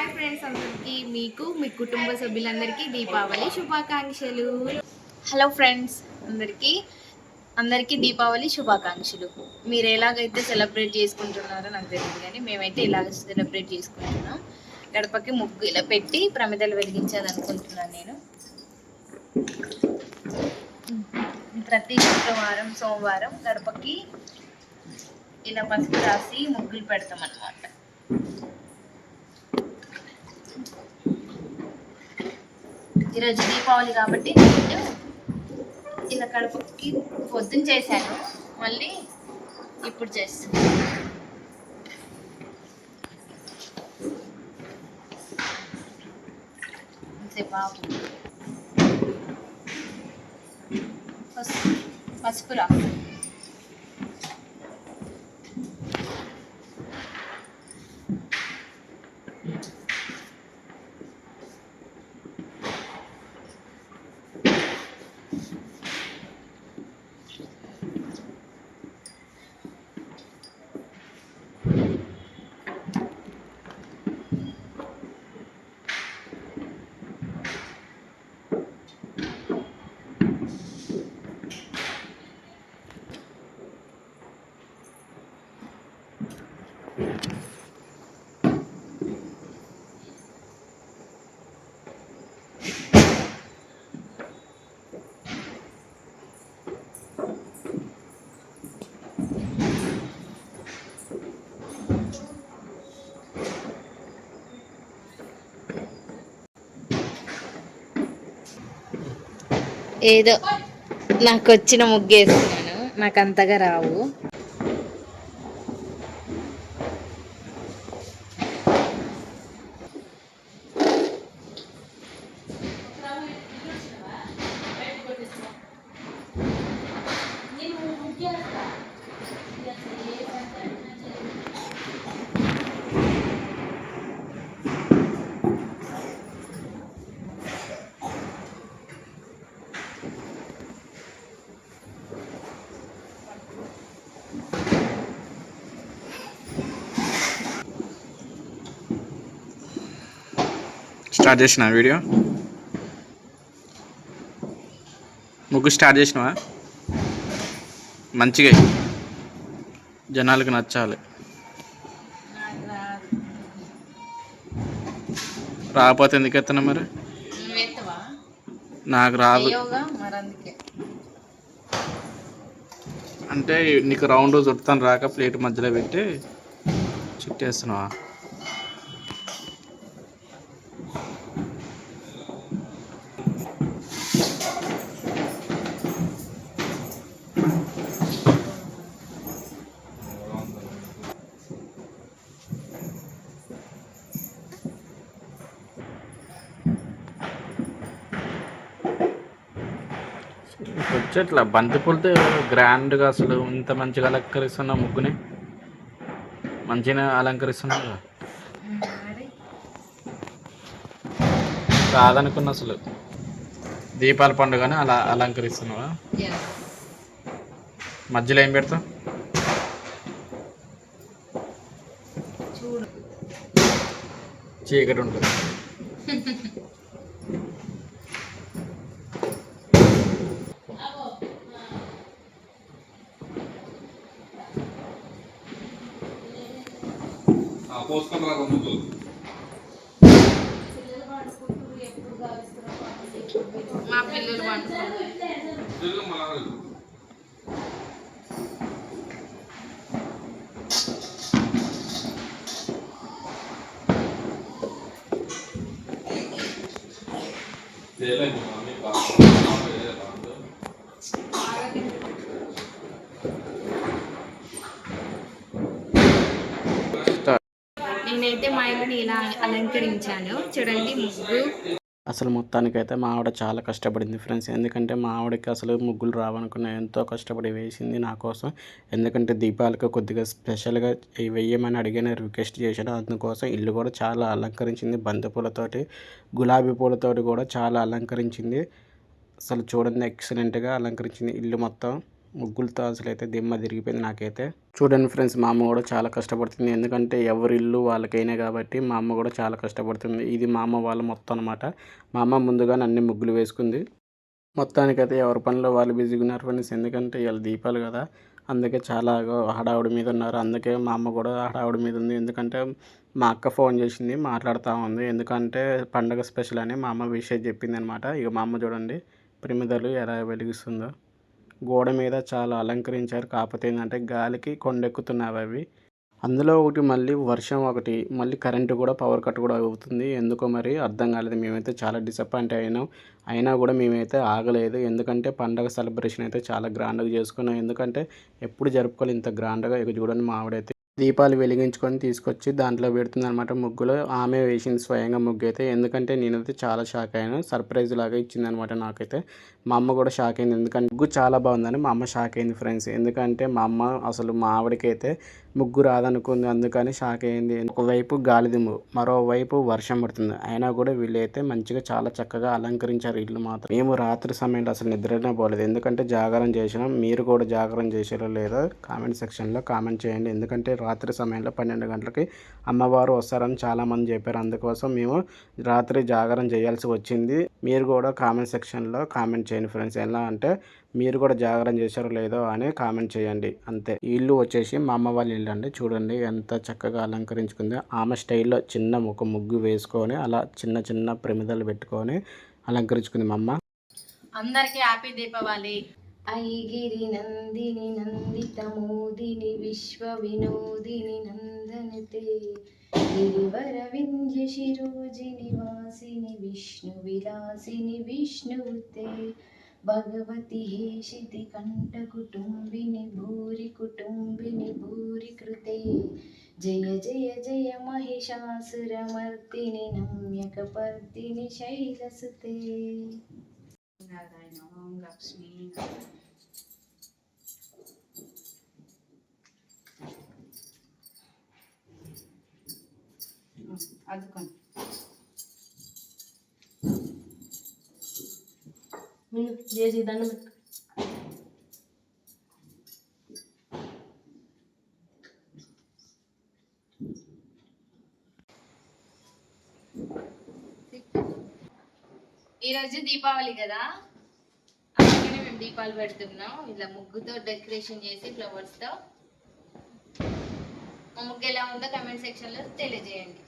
Hi friends అందరికీ మీకు మీ కుటుంబ సభ్యులందరికీ దీపావళి శుభాకాంక్షలు. హలో ఫ్రెండ్స్ అందరికీ అందరికీ దీపావళి శుభాకాంక్షలు. మీరు ఎలాగైతే సెలబ్రేట్ చేసుకుంటున్నారో నాకు తెలియదు కానీ మేమైతే ఇలాగ సెలబ్రేట్ చేసుకుంటున్నాం. గడపకి ముగ్గు ఇలా పెట్టి ప్రమిదలు వెలిగించాలనుకుంటున్నాను నేను. ప్రతి శుక్రవారం సోమవారం గడపకి ఇలా పసుపు రాసి ముగ్గులు పెడతాం అన్నమాట ఈరోజు దీపావళి కాబట్టి నేను ఇలా కడుపుకి పొద్దున్న చేశాను. మళ్ళీ ఇప్పుడు చేస్తాను అంతే ఆగు. పసుపు పసుపు రా. ఏదో నాకు వచ్చిన ముగ్గేస్తున్నాను. నాకు అంతగా రావు. స్టార్ట్ చేసిన వీడియో? ముగ్గు స్టార్ట్ చేసినవా? మంచిగా. జనాలకు నచ్చాలి. రాకపోతే ఎందుకు ఎత్తనా మరి? నాకు రాదు. అంటే నీకు రౌండ్ చుడతాను రాక ప్లేట్ మధ్యలో పెట్టి చుట్టేస్తున్నావా? వచ్చేట్లా? బంతిపూలతో గ్రాండ్గా అసలు ఇంత మంచిగా అలంకరిస్తున్నా ముగ్గుని? మంచిగా. మరి కాదనుకున్న అసలు. దీపాల పండుగని అలా అలంకరిస్తున్నావా. మధ్యలో ఏం పెడతావు? చూడు. చీకటి ఉంటుంది. పోసుకొని రాక ముందు మా పిల్లలు పండుకుంటారు తిరుగు మళ్ళా చేయలేదు మమ్మీ ఇలా అలంకరించాను. చూడండి ముగ్గు. అసలు మొత్తానికైతే మా ఆవిడ చాలా కష్టపడింది ఫ్రెండ్స్. ఎందుకంటే మా ఆవిడకి అసలు ముగ్గులు రావనుకున్న ఎంతో కష్టపడి వేసింది నా కోసం. ఎందుకంటే దీపాలకు కొద్దిగా స్పెషల్గా వేయమని అడిగిన రిక్వెస్ట్ చేశాను అందుకోసం ఇల్లు కూడా చాలా అలంకరించింది. బంతిపూలతోటి గులాబీ పూలతోటి కూడా చాలా అలంకరించింది. అసలు చూడండి ఎక్సలెంట్గా అలంకరించింది ఇల్లు మొత్తం. ముగ్గులతో అసలు అయితే దిమ్మ తిరిగిపోయింది నాకైతే. చూడండి ఫ్రెండ్స్ మా అమ్మ కూడా చాలా కష్టపడుతుంది. ఎందుకంటే ఎవరి ఇల్లు వాళ్ళకైనా కాబట్టి మా అమ్మ కూడా చాలా కష్టపడుతుంది. ఇది మా అమ్మ వాళ్ళ మొత్తం అనమాట మా అమ్మ ముందుగా అన్ని ముగ్గులు వేసుకుంది. మొత్తానికైతే ఎవరి పనిలో వాళ్ళు బిజీగా ఉన్నారు ఫ్రెండ్స్. ఎందుకంటే ఇవాళ దీపాలు కదా. అందుకే చాలా హడావుడి మీద ఉన్నారు. అందుకే మా అమ్మ కూడా హడావుడి మీద ఉంది. ఎందుకంటే మా అక్క ఫోన్ చేసింది మాట్లాడుతూ ఉంది. ఎందుకంటే పండగ స్పెషల్ అని మా అమ్మ విషయం చెప్పింది అనమాట ఇక మా అమ్మ చూడండి ప్రమిదలు ఎలా వెలిగిస్తుందో. గోడ మీద చాలా అలంకరించారు. కాకపోతే ఏంటంటే గాలికి కొండెక్కుతున్నవి అవి. అందులో ఒకటి మళ్ళీ వర్షం ఒకటి మళ్ళీ కరెంటు కూడా పవర్ కట్ కూడా అవుతుంది. ఎందుకో మరి అర్థం కాలేదు. మేమైతే చాలా డిసప్పాయింట్ అయినాం. అయినా కూడా మేమైతే ఆగలేదు. ఎందుకంటే పండగ సెలబ్రేషన్ అయితే చాలా గ్రాండ్గా చేసుకున్నాం. ఎందుకంటే ఎప్పుడు జరుపుకోవాలి ఇంత గ్రాండ్గా. ఇక చూడండి మా ఆవిడైతే దీపాలు వెలిగించుకొని తీసుకొచ్చి దాంట్లో పెడుతుందనమాట ముగ్గులో. ముగ్గులు ఆమె వేసింది స్వయంగా ముగ్గు అయితే. ఎందుకంటే నేనైతే చాలా షాక్ అయ్యాను. సర్ప్రైజ్ లాగా ఇచ్చిందనమాట నాకైతే. మా అమ్మ కూడా షాక్ అయింది. ఎందుకంటే ముగ్గు చాలా బాగుందని మా అమ్మ షాక్ అయింది ఫ్రెండ్స్. ఎందుకంటే మా అమ్మ అసలు మా ఆవిడకైతే ముగ్గు రాదనుకుంది. అందుకని షాక్ అయింది. ఒకవైపు గాలిదుమ్ము మరోవైపు వర్షం పడుతుంది. అయినా కూడా వీళ్ళైతే మంచిగా చాలా చక్కగా అలంకరించారు ఇల్లు మాత్రం. మేము రాత్రి సమయంలో అసలు నిద్రనే పోలేదు. ఎందుకంటే జాగారం చేసినాం మీరు కూడా జాగారం చేసారో లేదో కామెంట్ సెక్షన్లో కామెంట్ చేయండి. ఎందుకంటే రాత్రి సమయంలో పన్నెండు గంటలకి అమ్మవారు వస్తారని చాలామంది చెప్పారు. అందుకోసం మేము రాత్రి జాగారం చేయాల్సి వచ్చింది. మీరు కూడా కామెంట్ సెక్షన్లో కామెంట్ చేయండి ఫ్రెండ్స్. ఎలా అంటే మీరు కూడా జాగరణ చేశారో లేదో అని కామెంట్ చేయండి. అంతే. ఈ ఇల్లు వచ్చేసి మా అమ్మ వాళ్ళ ఇల్లు అండి. చూడండి ఎంత చక్కగా అలంకరించుకుంది. ఆమె స్టైల్లో చిన్న ఒక ముగ్గు వేసుకొని అలా చిన్న చిన్న ప్రమిదలు పెట్టుకొని అలంకరించుకుంది మా అమ్మ. అందరికీ హ్యాపీ దీపావళి. ఐగిరి నందిని నందిత మోదిని విశ్వ వినోదిని నందనతే. గిరివర వింధ్య శిరోజిని వాసిని విష్ణు విలాసిని విష్ణుతే భగవతి హేషితి కంఠ కుటుంబిని భూరి కుటుంబిని భూరి కృతే. జయ జయ జయ మహిషాసురమర్దిని నమ్యకపర్దిని ముందు చేసి దండం పెట్టు. ఈరోజు దీపావళి కదా? అందుకనే మేము దీపాలు పెడుతున్నాం. ఇలా ముగ్గుతో డెకరేషన్ చేసి ఫ్లవర్స్తో. మా ముగ్గు ఎలా ఉందో కమెంట్ సెక్షన్లో తెలియజేయండి.